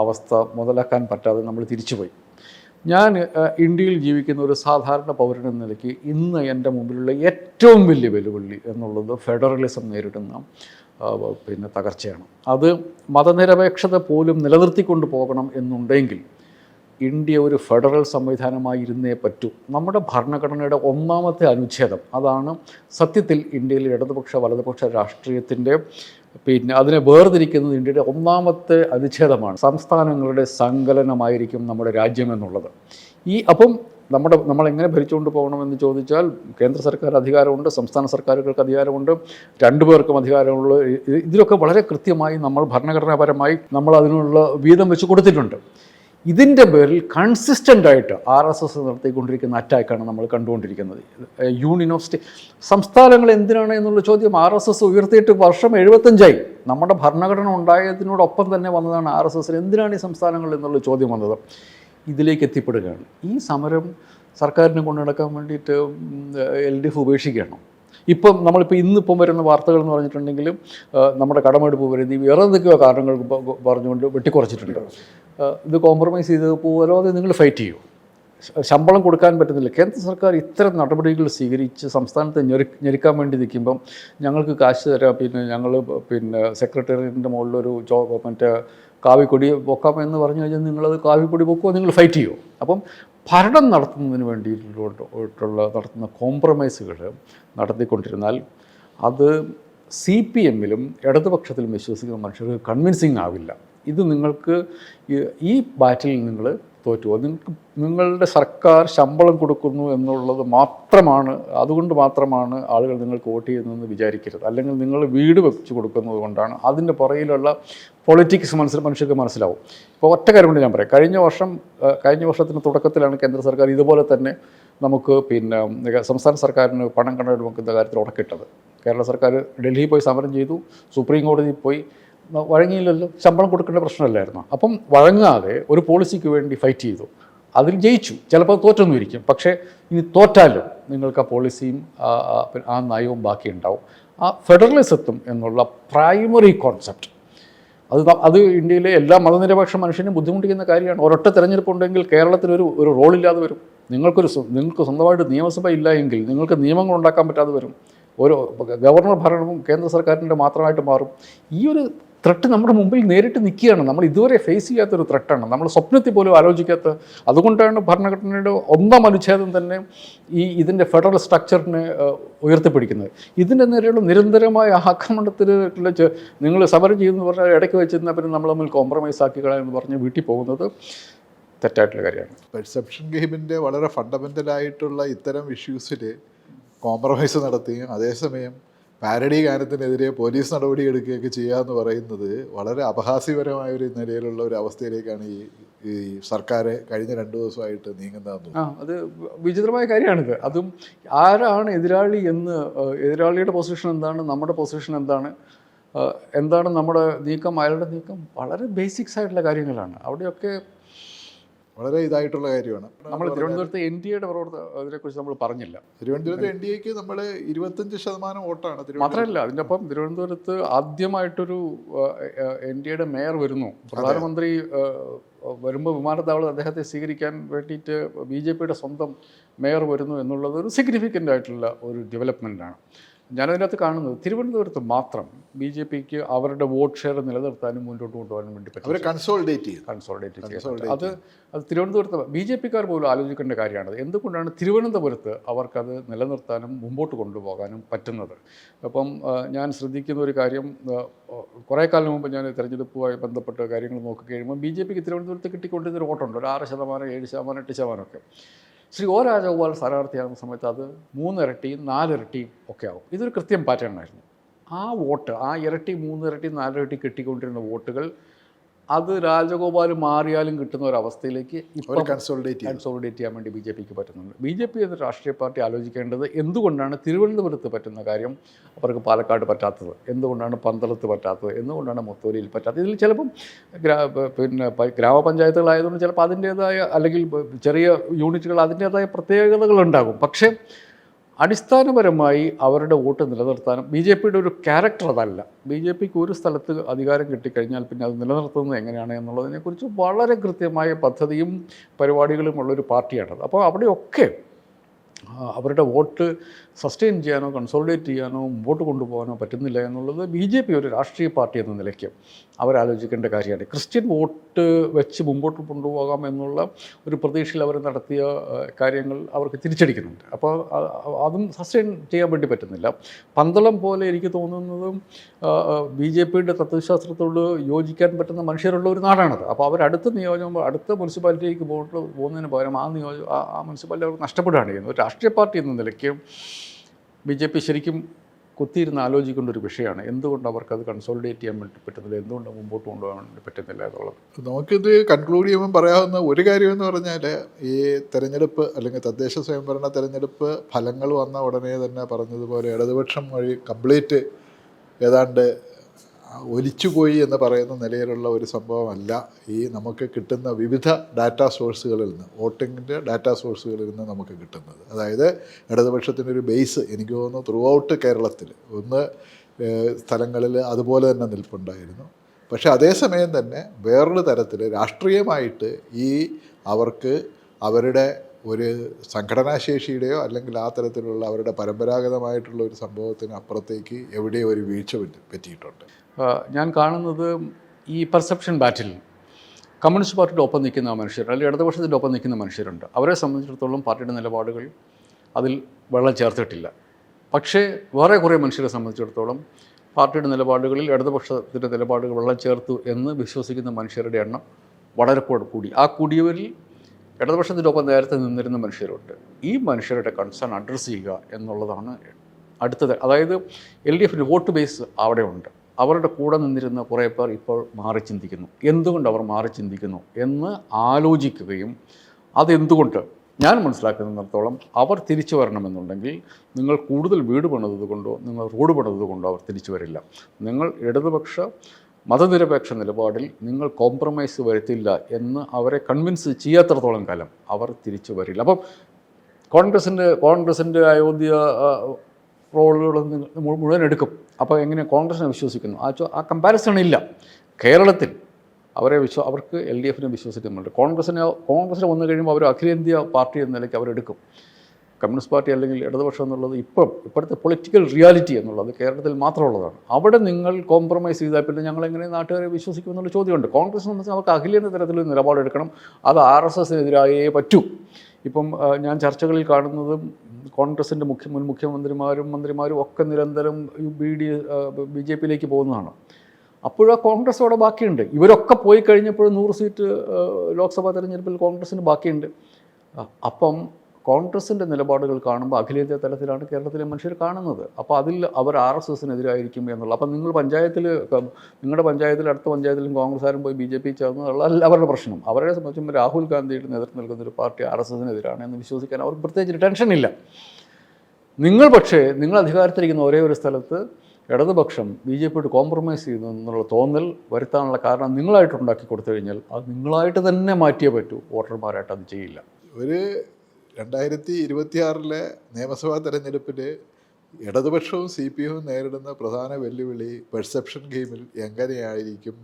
C: അവസ്ഥ മുതലാക്കാൻ പറ്റാതെ നമ്മൾ തിരിച്ചുപോയി. ഞാൻ ഇന്ത്യയിൽ ജീവിക്കുന്ന ഒരു സാധാരണ പൗരൻ എന്ന നിലയ്ക്ക് ഇന്ന് എന്റെ മുമ്പിലുള്ള ഏറ്റവും വലിയ വെല്ലുവിളി എന്നുള്ളത് ഫെഡറലിസം നേരിടുന്ന പിന്നെ തകർച്ചയാണ്. അത് മതനിരപേക്ഷത പോലും നിലനിർത്തിക്കൊണ്ട് പോകണം എന്നുണ്ടെങ്കിൽ ഇന്ത്യ ഒരു ഫെഡറൽ സംവിധാനമായി ഇരുന്നേ പറ്റൂ. നമ്മുടെ ഭരണഘടനയുടെ ഒന്നാമത്തെ അനുച്ഛേദം അതാണ് സത്യത്തിൽ ഇന്ത്യയിലെ ഇടതുപക്ഷ വലതുപക്ഷ രാഷ്ട്രീയത്തിന്റെ പിന്നെ അതിനെ വേർതിരിക്കുന്നത് ഇന്ത്യയുടെ ഒന്നാമത്തെ അനുച്ഛേദമാണ് സംസ്ഥാനങ്ങളുടെ സങ്കലനമായിരിക്കും നമ്മുടെ രാജ്യം എന്നുള്ളത്. ഈ അപ്പം നമ്മുടെ നമ്മൾ എങ്ങനെ ഭരിച്ചുകൊണ്ട് പോകണമെന്ന് ചോദിച്ചാൽ കേന്ദ്ര സർക്കാർ അധികാരമുണ്ട് സംസ്ഥാന സർക്കാരുകൾക്ക് അധികാരമുണ്ട് രണ്ടുപേർക്കും അധികാരമുള്ള ഇതിലൊക്കെ വളരെ കൃത്യമായി നമ്മൾ ഭരണഘടനാപരമായി നമ്മൾ അതിനുള്ള വീതം വെച്ച് കൊടുത്തിട്ടുണ്ട്. ഇതിന്റെ പേരിൽ കൺസിസ്റ്റന്റ് ആയിട്ട് ആർ എസ് എസ് നടത്തിക്കൊണ്ടിരിക്കുന്ന അറ്റാക്കാണ് നമ്മൾ കണ്ടുകൊണ്ടിരിക്കുന്നത്. യൂണിയൻ ഓഫ് സ്റ്റേ സംസ്ഥാനങ്ങൾ എന്തിനാണ് എന്നുള്ള ചോദ്യം ആർ എസ് എസ് ഉയർത്തിയിട്ട് വർഷം എഴുപത്തഞ്ചായി. നമ്മുടെ ഭരണഘടന ഉണ്ടായതിനോടൊപ്പം തന്നെ വന്നതാണ് ആർ എസ് എസിന് എന്തിനാണ് ഈ സംസ്ഥാനങ്ങൾ എന്നുള്ള ചോദ്യം വന്നത്. ഇതിലേക്ക് എത്തിപ്പെടുകയാണ്. ഈ സമരം സർക്കാരിനെ കൊണ്ടു നടക്കാൻ വേണ്ടിയിട്ട് എൽ ഡി എഫ് ഉപേക്ഷിക്കുകയാണ്. ഇപ്പം നമ്മളിപ്പോൾ ഇന്നിപ്പം വരുന്ന വാർത്തകൾ എന്ന് പറഞ്ഞിട്ടുണ്ടെങ്കിലും നമ്മുടെ കടമെടുപ്പ് പരിധി വേറെ എന്തൊക്കെയോ കാരണങ്ങൾ പറഞ്ഞുകൊണ്ട് വെട്ടിക്കുറച്ചിട്ടുണ്ട്. ഇത് കോംപ്രമൈസ് ചെയ്ത് പോകാലോ അത് നിങ്ങൾ ഫൈറ്റ് ചെയ്യൂ? ശമ്പളം കൊടുക്കാൻ പറ്റുന്നില്ല. കേന്ദ്ര സർക്കാർ ഇത്തരം നടപടികൾ സ്വീകരിച്ച് സംസ്ഥാനത്തെ ഞെരു ഞെരുക്കാൻ വേണ്ടി നിൽക്കുമ്പം ഞങ്ങൾക്ക് കാശ് തരാം. പിന്നെ ഞങ്ങൾ പിന്നെ സെക്രട്ടേറിയറ്റിന്റെ മുകളിലൊരു ജോ മറ്റേ കാവിക്കൊടി പൊക്കാം എന്ന് പറഞ്ഞു കഴിഞ്ഞാൽ നിങ്ങളത് കാവിക്കൊടി പൊക്കുമോ നിങ്ങൾ ഫൈറ്റ് ചെയ്യുമോ അപ്പം ഭരണം നടത്തുന്നതിന് വേണ്ടിയിട്ടുള്ള നടത്തുന്ന കോംപ്രമൈസുകൾ നടത്തിക്കൊണ്ടിരുന്നാൽ അത് സി പി എമ്മിലും ഇടതുപക്ഷത്തിലും വിശ്വസിക്കുന്ന മനുഷ്യർക്ക് കൺവിൻസിങ് ആവില്ല. ഇത് നിങ്ങൾക്ക് ഈ- ബാറ്റിൽ നിങ്ങൾ തോറ്റുപോകും നിങ്ങൾക്ക് നിങ്ങളുടെ സർക്കാർ ശമ്പളം കൊടുക്കുന്നു എന്നുള്ളത് മാത്രമാണ് അതുകൊണ്ട് മാത്രമാണ് ആളുകൾ നിങ്ങൾക്ക് വോട്ട് ചെയ്യുന്നതെന്ന് വിചാരിക്കരുത്. അല്ലെങ്കിൽ നിങ്ങൾ വീട് വെച്ച് കൊടുക്കുന്നത് കൊണ്ടാണ്. അതിന്റെ പുറയിലുള്ള പൊളിറ്റിക്സ് മനസ്സിൽ മനുഷ്യർക്ക് മനസ്സിലാവും. ഇപ്പോൾ ഒറ്റ കാര്യം കൊണ്ട് ഞാൻ പറയാം. കഴിഞ്ഞ വർഷം കഴിഞ്ഞ വർഷത്തിന്റെ തുടക്കത്തിലാണ് കേന്ദ്ര സർക്കാർ ഇതുപോലെ തന്നെ നമുക്ക് പിന്നെ സംസ്ഥാന സർക്കാരിന് പണം കണ്ടെടുക്കുന്ന കാര്യത്തിൽ ഉടക്കിട്ടത് കേരള സർക്കാർ ഡൽഹിയിൽ പോയി സമരം ചെയ്തു സുപ്രീം കോടതിയിൽ പോയി വഴങ്ങിയില്ലല്ലോ ശമ്പളം കൊടുക്കേണ്ട പ്രശ്നമല്ലായിരുന്നു. അപ്പം വഴങ്ങാതെ ഒരു പോളിസിക്ക് വേണ്ടി ഫൈറ്റ് ചെയ്തു. അതിൽ ജയിച്ചു. ചിലപ്പോൾ തോറ്റൊന്നും ഇരിക്കും പക്ഷേ ഇനി തോറ്റാലും നിങ്ങൾക്ക് ആ പോളിസിയും ആ നയവും ബാക്കിയുണ്ടാവും. ആ ഫെഡറലിസത്തും എന്നുള്ള പ്രൈമറി കോൺസെപ്റ്റ് അത് അത് ഇന്ത്യയിലെ എല്ലാ മതനിരപേക്ഷ മനുഷ്യനും ബുദ്ധിമുട്ടിക്കുന്ന കാര്യമാണ്. ഒരൊറ്റ തെരഞ്ഞെടുപ്പ് ഉണ്ടെങ്കിൽ കേരളത്തിനൊരു ഒരു ഒരു റോളില്ലാതെ വരും. നിങ്ങൾക്കൊരു നിങ്ങൾക്ക് സ്വന്തമായിട്ട് നിയമസഭ ഇല്ല എങ്കിൽ നിങ്ങൾക്ക് നിയമങ്ങൾ ഉണ്ടാക്കാൻ പറ്റാതെ വരും. ഓരോ ഗവർണർ ഭരണവും കേന്ദ്ര സർക്കാരിന്റെ മാത്രമായിട്ട് മാറും. ഈ ഒരു ത്രെട്ട് നമ്മുടെ മുമ്പിൽ നേരിട്ട് നിൽക്കുകയാണ്. നമ്മൾ ഇതുവരെ ഫേസ് ചെയ്യാത്തൊരു ത്രട്ടാണ് നമ്മൾ സ്വപ്നത്തിൽ പോലും ആലോചിക്കാത്ത അതുകൊണ്ടാണ് ഭരണഘടനയുടെ ഒന്നാം അനുച്ഛേദം തന്നെ ഈ ഇതിന്റെ ഫെഡറൽ സ്ട്രക്ചറിനെ ഉയർത്തിപ്പിടിക്കുന്നത്. ഇതിന്റെ നേരെയുള്ള നിരന്തരമായ ആക്രമണത്തിൽ നിങ്ങൾ സമരം ചെയ്യുന്നു പറഞ്ഞാൽ ഇടയ്ക്ക് വെച്ചിരുന്ന പിന്നെ നമ്മൾ തമ്മിൽ കോംപ്രമൈസ് ആക്കി കളയെന്ന് പറഞ്ഞ് വീട്ടിൽ പോകുന്നത് തെറ്റായിട്ടുള്ള കാര്യമാണ്.
A: പെർസെപ്ഷൻ ഗെയിമിന്റെ വളരെ ഫണ്ടമെന്റലായിട്ടുള്ള ഇത്തരം ഇഷ്യൂസിൽ കോംപ്രമൈസ് നടത്തുകയും അതേസമയം പാരഡി ഗാനത്തിനെതിരെ പോലീസ് നടപടി എടുക്കുകയൊക്കെ ചെയ്യുക എന്ന് പറയുന്നത് വളരെ അപഹാസ്യപരമായ ഒരു നിലയിലുള്ള ഒരു അവസ്ഥയിലേക്കാണ് ഈ ഈ സർക്കാർ കഴിഞ്ഞ രണ്ടു ദിവസമായിട്ട് നീങ്ങുന്നതെന്ന്
C: ആ അത് വിചിത്രമായ കാര്യമാണിത്. അതും ആരാണ് എതിരാളി എന്ന് എതിരാളിയുടെ പൊസിഷൻ എന്താണ് നമ്മുടെ പൊസിഷൻ എന്താണ് എന്താണ് നമ്മുടെ നീക്കം അയാളുടെ നീക്കം? വളരെ ബേസിക്സ് ആയിട്ടുള്ള കാര്യങ്ങളാണ്. അവിടെയൊക്കെ
A: വളരെ ഇതായിട്ടുള്ള കാര്യമാണ്.
C: നമ്മൾ തിരുവനന്തപുരത്ത് എൻ ഡി എയുടെ പ്രവർത്തന അതിനെക്കുറിച്ച് നമ്മൾ പറഞ്ഞില്ല.
A: തിരുവനന്തപുരത്ത് എൻ ഡി എക്ക് നമ്മൾ ഇരുപത്തഞ്ച് ശതമാനം വോട്ടാണ്
C: മാത്രമല്ല അതിന്റെ ഒപ്പം തിരുവനന്തപുരത്ത് ആദ്യമായിട്ടൊരു എൻ ഡി എയുടെ മേയർ വരുന്നു. പ്രധാനമന്ത്രി വരുമ്പോൾ വിമാനത്താവളം അദ്ദേഹത്തെ സ്വീകരിക്കാൻ വേണ്ടിയിട്ട് ബി ജെ പിയുടെ സ്വന്തം മേയർ വരുന്നു എന്നുള്ളത് ഒരു സിഗ്നിഫിക്കന്റ് ആയിട്ടുള്ള ഒരു ഡെവലപ്മെന്റാണ് ഞാനതിനകത്ത് കാണുന്നത് തിരുവനന്തപുരത്ത് മാത്രം ബി ജെ പിക്ക് അവരുടെ വോട്ട് ഷെയർ നിലനിർത്താനും മുന്നോട്ട് കൊണ്ടുപോകാനും വേണ്ടി പറ്റും.
A: അവർ കൺസോൾഡേറ്റ്
C: ചെയ്യുക അത് അത് തിരുവനന്തപുരത്ത് ബി ജെ പിക്കാർ പോലും ആലോചിക്കേണ്ട കാര്യമാണ്. എന്തുകൊണ്ടാണ് തിരുവനന്തപുരത്ത് അവർക്കത് നിലനിർത്താനും മുമ്പോട്ട് കൊണ്ടുപോകാനും പറ്റുന്നത്? അപ്പം ഞാൻ ശ്രദ്ധിക്കുന്ന ഒരു കാര്യം കുറേ കാലം മുമ്പ് ഞാൻ തിരഞ്ഞെടുപ്പുമായി ബന്ധപ്പെട്ട കാര്യങ്ങൾ നോക്കി കഴിയുമ്പോൾ ബി ജെ പിക്ക് തിരുവനന്തപുരത്ത് കിട്ടിക്കൊണ്ടിരുന്ന ഒരു വോട്ടുണ്ട്. ഒരു ആറ് ശതമാനം ഏഴ് ശതമാനം എട്ട് ശതമാനമൊക്കെ ശ്രീ ഒ രാജഗോപാൽ സ്ഥാനാർത്ഥിയാകുന്ന സമയത്ത് അത് മൂന്നിരട്ടിയും നാലിരട്ടിയും ഒക്കെ ആവും. ഇതൊരു കൃത്യം പാറ്റേൺ ആയിരുന്നു. ആ വോട്ട് ആ ഇരട്ടി മൂന്നിരട്ടി നാലിരട്ടി കിട്ടിക്കൊണ്ടിരുന്ന വോട്ടുകൾ അത് രാജഗോപാൽ മാറിയാലും കിട്ടുന്ന ഒരു അവസ്ഥയിലേക്ക്
A: കൺസോളിഡേറ്റ്
C: കൺസോളിഡേറ്റ് ചെയ്യാൻ. വേണ്ടി ബി ജെ പിക്ക് പറ്റുന്നുണ്ട്. ബി ജെ പി എന്ന രാഷ്ട്രീയ പാർട്ടി ആലോചിക്കേണ്ടത് എന്തുകൊണ്ടാണ് തിരുവനന്തപുരത്ത് പറ്റുന്ന കാര്യം അവർക്ക് പാലക്കാട് പറ്റാത്തത്? എന്തുകൊണ്ടാണ് പന്തളത്ത് പറ്റാത്തത്? എന്തുകൊണ്ടാണ് മുത്തോലിയിൽ പറ്റാത്തത്? ഇതിൽ ചിലപ്പം ഗ്രാ പിന്നെ ഗ്രാമപഞ്ചായത്തുകളായതുകൊണ്ട് ചിലപ്പോൾ അതിന്റേതായ അല്ലെങ്കിൽ ചെറിയ യൂണിറ്റുകൾ അതിന്റേതായ പ്രത്യേകതകളുണ്ടാകും പക്ഷേ അടിസ്ഥാനപരമായി അവരുടെ വോട്ട് നിലനിർത്താനും ബി ജെ പിയുടെ ഒരു ക്യാരക്ടർ അതല്ല. ബി ജെ പിക്ക് ഒരു സ്ഥലത്ത് അധികാരം കിട്ടിക്കഴിഞ്ഞാൽ പിന്നെ അത് നിലനിർത്തുന്നത് എങ്ങനെയാണ് എന്നുള്ളതിനെക്കുറിച്ച് വളരെ കൃത്യമായ പദ്ധതിയും പരിപാടികളും ഉള്ളൊരു പാർട്ടിയാണത്. അപ്പോൾ അവിടെയൊക്കെ അവരുടെ വോട്ട് സസ്റ്റെയിൻ ചെയ്യാനോ കൺസോളിഡേറ്റ് ചെയ്യാനോ മുമ്പോട്ട് കൊണ്ടുപോകാനോ പറ്റുന്നില്ല എന്നുള്ളത് ബി ജെ പി ഒരു രാഷ്ട്രീയ പാർട്ടി എന്ന നിലയ്ക്ക് അവരാലോചിക്കേണ്ട കാര്യമാണ്. ക്രിസ്ത്യൻ വോട്ട് വെച്ച് മുമ്പോട്ട് കൊണ്ടുപോകാം എന്നുള്ള ഒരു പ്രതീക്ഷയിൽ അവർ നടത്തിയ കാര്യങ്ങൾ അവർക്ക് തിരിച്ചടിക്കുന്നുണ്ട്. അപ്പോൾ അതും സസ്റ്റെയിൻ ചെയ്യാൻ വേണ്ടി പറ്റുന്നില്ല. പന്തളം പോലെ എനിക്ക് തോന്നുന്നതും ബി ജെ പിയുടെ തത്വശാസ്ത്രത്തോട് യോജിക്കാൻ പറ്റുന്ന മനുഷ്യരുള്ള ഒരു നാടാണത്. അപ്പോൾ അവർ അടുത്ത നിയോജകം അടുത്ത മുനിസിപ്പാലിറ്റിയിലേക്ക് പോയിട്ട് പോകുന്നതിന് പകരം ആ നിയോജക ആ- മുനിസിപ്പാലിറ്റി അവർക്ക് നഷ്ടപ്പെടുകയാണ് ചെയ്യുന്നത്. രാഷ്ട്രീയ പാർട്ടി എന്ന നിലയ്ക്ക് ബി ജെ പി ശരിക്കും കുത്തിയിരുന്ന് ആലോചിക്കേണ്ട ഒരു വിഷയമാണ്. എന്തുകൊണ്ട് അത് കൺസോളിഡേറ്റ് ചെയ്യാൻ വേണ്ടി പറ്റുന്നില്ല? എന്തുകൊണ്ട് മുമ്പോട്ട് കൊണ്ടുപോകാൻ വേണ്ടി പറ്റുന്നില്ല എന്നുള്ളത്?
A: നമുക്കിത് കൺക്ലൂഡ് ചെയ്യുമ്പോൾ പറയാവുന്ന ഒരു കാര്യം എന്ന് പറഞ്ഞാൽ ഈ തെരഞ്ഞെടുപ്പ് അല്ലെങ്കിൽ തദ്ദേശ സ്വയംഭരണ തെരഞ്ഞെടുപ്പ് ഫലങ്ങൾ വന്ന ഉടനെ തന്നെ പറഞ്ഞതുപോലെ ഇടതുപക്ഷം വഴി കംപ്ലീറ്റ് ഏതാണ്ട് ഒലിച്ചുപോയി എന്ന് പറയുന്ന നിലയിലുള്ള ഒരു സംഭവമല്ല. ഈ നമുക്ക് കിട്ടുന്ന വിവിധ ഡാറ്റാ സോഴ്സുകളിൽ നിന്ന് വോട്ടിങ്ങിന്റെ ഡാറ്റാ സോഴ്സുകളിൽ നിന്ന് നമുക്ക് കിട്ടുന്നത്. അതായത് ഇടതുപക്ഷത്തിന്റെ ഒരു ബേസ് എനിക്ക് തോന്നുന്നു ത്രൂ ഔട്ട് കേരളത്തിൽ. ഒന്ന് സ്ഥലങ്ങളിൽ അതുപോലെ തന്നെ നിൽപ്പുണ്ടായിരുന്നു. പക്ഷേ അതേസമയം തന്നെ വേറൊരു തരത്തിൽ രാഷ്ട്രീയമായിട്ട് ഈ അവർക്ക് അവരുടെ ഒരു സംഘടനാശേഷിയുടെയോ അല്ലെങ്കിൽ ആ തരത്തിലുള്ള അവരുടെ പരമ്പരാഗതമായിട്ടുള്ള ഒരു സംഭവത്തിന് അപ്പുറത്തേക്ക് എവിടെയോ ഒരു വീഴ്ച പറ്റിയിട്ടുണ്ട്.
C: ഞാൻ കാണുന്നത് ഈ പെർസെപ്ഷൻ ബാറ്റിൽ കമ്മ്യൂണിസ്റ്റ് പാർട്ടിയുടെ ഒപ്പം നിൽക്കുന്ന മനുഷ്യർ അല്ലെങ്കിൽ ഇടതുപക്ഷത്തിന്റെ ഒപ്പം നിൽക്കുന്ന മനുഷ്യരുണ്ട്. അവരെ സംബന്ധിച്ചിടത്തോളം പാർട്ടിയുടെ നിലപാടുകൾ അതിൽ വെള്ളം ചേർത്തിട്ടില്ല. പക്ഷേ വേറെ കുറേ മനുഷ്യരെ സംബന്ധിച്ചിടത്തോളം പാർട്ടിയുടെ നിലപാടുകളിൽ ഇടതുപക്ഷത്തിന്റെ നിലപാടുകൾ വെള്ളം ചേർത്തു എന്ന് വിശ്വസിക്കുന്ന മനുഷ്യരുടെ എണ്ണം വളരെ കൂടി. ആ കൂടിയവരിൽ ഇടതുപക്ഷത്തിന്റെ ഒപ്പം നേരത്തെ നിന്നിരുന്ന മനുഷ്യരുണ്ട്. ഈ മനുഷ്യരുടെ കൺസേൺ അഡ്രസ്സ് ചെയ്യുക എന്നുള്ളതാണ് അടുത്തത്. അതായത് എൽ ഡി എഫിന്റെ വോട്ട് ബേസ് അവിടെ ഉണ്ട് അവരുടെ കൂടെ നിന്നിരുന്ന കുറേ പേർ ഇപ്പോൾ മാറി ചിന്തിക്കുന്നു. എന്തുകൊണ്ട് അവർ മാറി ചിന്തിക്കുന്നു എന്ന് ആലോചിക്കുകയും അതെന്തുകൊണ്ട്? ഞാൻ മനസ്സിലാക്കുന്നിടത്തോളം അവർ തിരിച്ചു വരണമെന്നുണ്ടെങ്കിൽ നിങ്ങൾ കൂടുതൽ വീട് പണിതത് കൊണ്ടോ നിങ്ങൾ റോഡ് പണിതത് കൊണ്ടോ അവർ തിരിച്ചു വരില്ല. നിങ്ങൾ ഇടതുപക്ഷ മതനിരപേക്ഷ നിലപാടിൽ നിങ്ങൾ കോംപ്രമൈസ് വരുത്തില്ല എന്ന് അവരെ കൺവിൻസ് ചെയ്യാത്തടത്തോളം കാലം അവർ തിരിച്ചു വരില്ല. അപ്പം കോൺഗ്രസിന്റെ കോൺഗ്രസിന്റെ അയോധ്യ നിങ്ങൾ മുഴുവൻ എടുക്കും. അപ്പോൾ എങ്ങനെ കോൺഗ്രസിനെ വിശ്വസിക്കുന്നു? ആ ആ കമ്പാരിസൺ ഇല്ല. കേരളത്തിൽ അവരെ വിശ്വ അവർക്ക് എൽ ഡി എഫിനെ വിശ്വസിക്കുന്നുണ്ട്. കോൺഗ്രസിനെ കോൺഗ്രസിന് വന്നു കഴിയുമ്പോൾ അവർ അഖിലേന്ത്യാ പാർട്ടി എന്ന നിലയ്ക്ക് അവരെടുക്കും കമ്മ്യൂണിസ്റ്റ് പാർട്ടി അല്ലെങ്കിൽ ഇടതുപക്ഷം എന്നുള്ളത് ഇപ്പം ഇപ്പോഴത്തെ പൊളിറ്റിക്കൽ റിയാലിറ്റി എന്നുള്ളത് കേരളത്തിൽ മാത്രമുള്ളതാണ്. അവിടെ നിങ്ങൾ കോംപ്രമൈസ് ചെയ്താൽ പിന്നെ ഞങ്ങൾ എങ്ങനെ നാട്ടുകാരെ വിശ്വസിക്കുമെന്നുള്ള ചോദ്യമുണ്ട്. കോൺഗ്രസ് എന്ന് പറഞ്ഞാൽ അവർക്ക് അഖിലേന്ത്യ തരത്തിൽ നിലപാടെടുക്കണം. അത് ആർ എസ് എസിനെതിരായേ പറ്റൂ. ഇപ്പം ഞാൻ ചർച്ചകളിൽ കാണുന്നതും കോൺഗ്രസിന്റെ മുഖ്യ മുൻ മുഖ്യമന്ത്രിമാരും മന്ത്രിമാരും ഒക്കെ നിരന്തരം ബി ഡി ബി ജെ പിയിലേക്ക് പോകുന്നതാണ്. അപ്പോഴും കോൺഗ്രസ് അവിടെ ബാക്കിയുണ്ട്. ഇവരൊക്കെ പോയി കഴിഞ്ഞപ്പോൾ നൂറ് സീറ്റ് ലോക്സഭാ തെരഞ്ഞെടുപ്പിൽ കോൺഗ്രസ്സിന് ബാക്കിയുണ്ട്. അപ്പം കോൺഗ്രസിന്റെ നിലപാടുകൾ കാണുമ്പോൾ അഖിലേന്ത്യാ തലത്തിലാണ് കേരളത്തിലെ മനുഷ്യർ കാണുന്നത്. അപ്പോൾ അതിൽ അവർ ആർ എസ് എസിനെതിരായിരിക്കും എന്നുള്ളത്. അപ്പം നിങ്ങൾ പഞ്ചായത്തിൽ നിങ്ങളുടെ പഞ്ചായത്തിൽ അടുത്ത പഞ്ചായത്തിലും കോൺഗ്രസ്സുകാരും പോയി ബി ജെ പി ചേർന്നതല്ല അവരുടെ പ്രശ്നം. അവരെ സംബന്ധിച്ചുമ്പോൾ രാഹുൽ ഗാന്ധിയുടെ നേതൃത്വം നൽകുന്ന ഒരു പാർട്ടി ആർ എസ് എസിനെതിരാണ് എന്ന് വിശ്വസിക്കാൻ അവർക്ക് പ്രത്യേകിച്ച് ടെൻഷനില്ല നിങ്ങൾ പക്ഷേ നിങ്ങൾ അധികാരത്തിലിരിക്കുന്ന ഒരേ ഒരു സ്ഥലത്ത് ഇടതുപക്ഷം ബി ജെ പിയോട് കോംപ്രമൈസ് ചെയ്യുന്നു എന്നുള്ള തോന്നൽ വരുത്താനുള്ള കാരണം നിങ്ങളായിട്ട് ഉണ്ടാക്കി കൊടുത്തു കഴിഞ്ഞാൽ അത് നിങ്ങളായിട്ട് തന്നെ മാറ്റിയേ പറ്റൂ. വോട്ടർമാരായിട്ട് അത് ചെയ്യില്ല.
A: ഒരു രണ്ടായിരത്തി ഇരുപത്തിയാറിലെ നിയമസഭാ തെരഞ്ഞെടുപ്പിൽ ഇടതുപക്ഷവും സി പി എമ്മും നേരിടുന്ന പ്രധാന വെല്ലുവിളി പെർസെപ്ഷൻ ഗെയിമിൽ എങ്ങനെയായിരിക്കും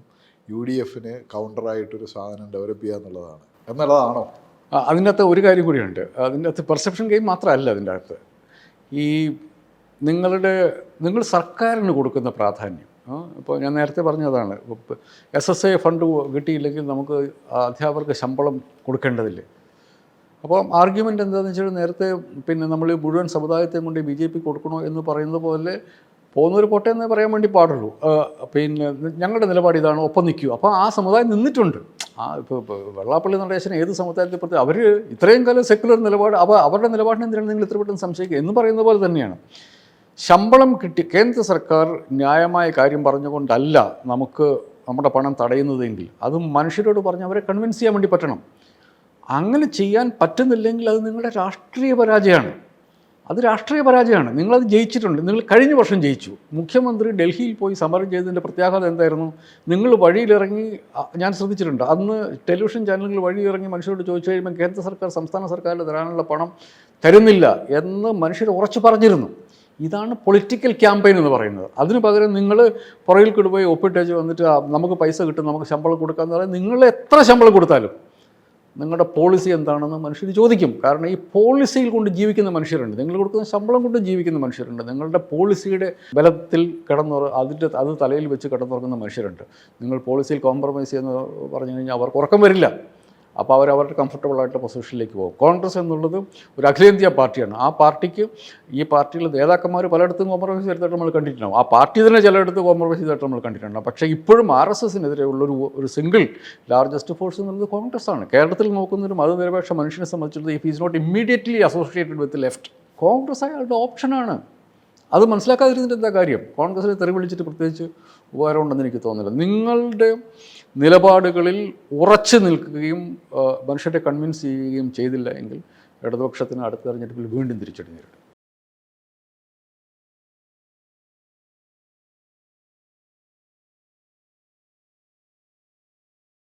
A: യു ഡി എഫിന് കൗണ്ടറായിട്ടൊരു സാധനം ഡെവലപ്പ് ചെയ്യുക എന്നുള്ളതാണ്. എന്നുള്ളതാണോ?
C: അതിന്റെ അകത്ത് ഒരു കാര്യം കൂടിയുണ്ട്. അതിന്റെ അകത്ത് പെർസെപ്ഷൻ ഗെയിം മാത്രമല്ല അതിന്റെ അകത്ത് ഈ നിങ്ങളുടെ നിങ്ങൾ സർക്കാരിന് കൊടുക്കുന്ന പ്രാധാന്യം. ഇപ്പോൾ ഞാൻ നേരത്തെ പറഞ്ഞതാണ്. എസ് എസ് എ ഫണ്ട് കിട്ടിയില്ലെങ്കിൽ നമുക്ക് അധ്യാപകർക്ക് ശമ്പളം കൊടുക്കേണ്ടതില്ലേ? അപ്പം ആർഗ്യുമെന്റ് എന്താണെന്ന് വെച്ചാൽ നേരത്തെ പിന്നെ നമ്മൾ മുഴുവൻ സമുദായത്തെയും കൊണ്ട് ബി ജെ പി കൊടുക്കണോ എന്ന് പറയുന്നത് പോലെ പോകുന്നൊരു എന്ന് പറയാൻ വേണ്ടി പാടുള്ളൂ. പിന്നെ ഞങ്ങളുടെ നിലപാട് ഇതാണ് ഒപ്പം നിൽക്കുക അപ്പോൾ ആ സമുദായം നിന്നിട്ടുണ്ട്. ആ ഇപ്പോൾ വെള്ളാപ്പള്ളി നടേശൻ ഏത് സമുദായത്തെ പ്രതി അവർ ഇത്രയും കാലം സെക്കുലർ നിലപാട് അപ്പോൾ അവരുടെ നിലപാടിനെ എന്തിനാണ് നിങ്ങൾ ഇത്ര പെട്ടെന്ന് സംശയിക്കുക? എന്ന് പറയുന്ന പോലെ തന്നെയാണ്. ശമ്പളം കിട്ടി കേന്ദ്ര സർക്കാർ ന്യായമായ കാര്യം പറഞ്ഞുകൊണ്ടല്ല നമുക്ക് നമ്മുടെ പണം തടയുന്നതെങ്കിൽ അതും മനുഷ്യരോട് പറഞ്ഞ് അവരെ കൺവിൻസ് ചെയ്യാൻ വേണ്ടി പറ്റണം. അങ്ങനെ ചെയ്യാൻ പറ്റുന്നില്ലെങ്കിൽ അത് നിങ്ങളുടെ രാഷ്ട്രീയ പരാജയമാണ്. അത് രാഷ്ട്രീയ പരാജയമാണ്. നിങ്ങളത് ജയിച്ചിട്ടുണ്ട്. നിങ്ങൾ കഴിഞ്ഞ വർഷം ജയിച്ചു. മുഖ്യമന്ത്രി ഡൽഹിയിൽ പോയി സമരം ചെയ്തതിന്റെ പ്രത്യാഘാതം എന്തായിരുന്നു? നിങ്ങൾ വഴിയിലിറങ്ങി ഞാൻ ശ്രദ്ധിച്ചിട്ടുണ്ട്. അന്ന് ടെലിവിഷൻ ചാനലുകൾ വഴിയിറങ്ങി മനുഷ്യരോട് ചോദിച്ചു കഴിയുമ്പോൾ കേന്ദ്ര സർക്കാർ സംസ്ഥാന സർക്കാരിൽ തരാനുള്ള പണം തരുന്നില്ല എന്ന് മനുഷ്യർ ഉറച്ചു പറഞ്ഞിരുന്നു. ഇതാണ് പൊളിറ്റിക്കൽ ക്യാമ്പയിൻ എന്ന് പറയുന്നത്. അതിന് പകരം നിങ്ങൾ പുറകിൽ കൊണ്ടുപോയി പോയി ഒപ്പിട്ടേച്ച് വന്നിട്ട് നമുക്ക് പൈസ കിട്ടും നമുക്ക് ശമ്പളം കൊടുക്കാമെന്ന് പറയാൻ നിങ്ങൾ എത്ര ശമ്പളം കൊടുത്താലും നിങ്ങളുടെ പോളിസി എന്താണെന്ന് മനുഷ്യർ ചോദിക്കും. കാരണം ഈ പോളിസിയിൽ കൊണ്ട് ജീവിക്കുന്ന മനുഷ്യരുണ്ട്. നിങ്ങൾ കൊടുക്കുന്ന ശമ്പളം കൊണ്ട് ജീവിക്കുന്ന മനുഷ്യരുണ്ട്. നിങ്ങളുടെ പോളിസിയുടെ ബലത്തിൽ കിടന്നുറ അതിന്റെ അത് തലയിൽ വെച്ച് കിടന്നുറങ്ങുന്ന മനുഷ്യരുണ്ട്. നിങ്ങൾ പോളിസിയിൽ കോംപ്രമൈസ് ചെയ്യുന്ന പറഞ്ഞു കഴിഞ്ഞാൽ അവർക്ക് ഉറക്കം വരില്ല. അപ്പോൾ അവർ അവരുടെ കംഫർട്ടബിൾ ആയിട്ടുള്ള പൊസിഷനിലേക്ക് പോകും. കോൺഗ്രസ് എന്നുള്ളത് ഒരു അഖിലേന്ത്യാ പാർട്ടിയാണ്. ആ പാർട്ടിക്ക് ഈ പാർട്ടിയിലെ നേതാക്കന്മാർ പലയിടത്തും കോംപ്രമൈസ് ചെയ്തിട്ട് നമ്മൾ കണ്ടിട്ടുണ്ടാവും. ആ പാർട്ടി തന്നെ ചിലയിടത്ത് കോംപ്രമൈസ് ചെയ്തിട്ട് നമ്മൾ കണ്ടിട്ടുണ്ടാവും. പക്ഷേ ഇപ്പോഴും ആർ എസ് എസിനെതിരെ ഒരു സിംഗിൾ ലാർജസ്റ്റ് ഫോഴ്സ് എന്നുള്ളത് കോൺഗ്രസ് ആണ്. കേരളത്തിൽ നോക്കുന്ന ഒരു മതനിരപേക്ഷ മനുഷ്യനെ സംബന്ധിച്ചിടത്തോളം if is not immediately associated with left Congress അയാളുടെ ഓപ്ഷനാണ് അത് മനസ്സിലാക്കാതിരുന്നിട്ട് എന്താ കാര്യം? കോൺഗ്രസിനെ തെറി വിളിച്ചിട്ട് പ്രത്യേകിച്ച് ഉപകാരമുണ്ടെന്ന് എനിക്ക് തോന്നുന്നില്ല. നിങ്ങളുടെ നിലപാടുകളിൽ ഉറച്ചു നിൽക്കുകയും മനുഷ്യരെ കൺവിൻസ് ചെയ്യുകയും ചെയ്തില്ല എങ്കിൽ ഇടതുപക്ഷത്തിന് അടുത്ത തെരഞ്ഞെടുപ്പിൽ വീണ്ടും തിരിച്ചടി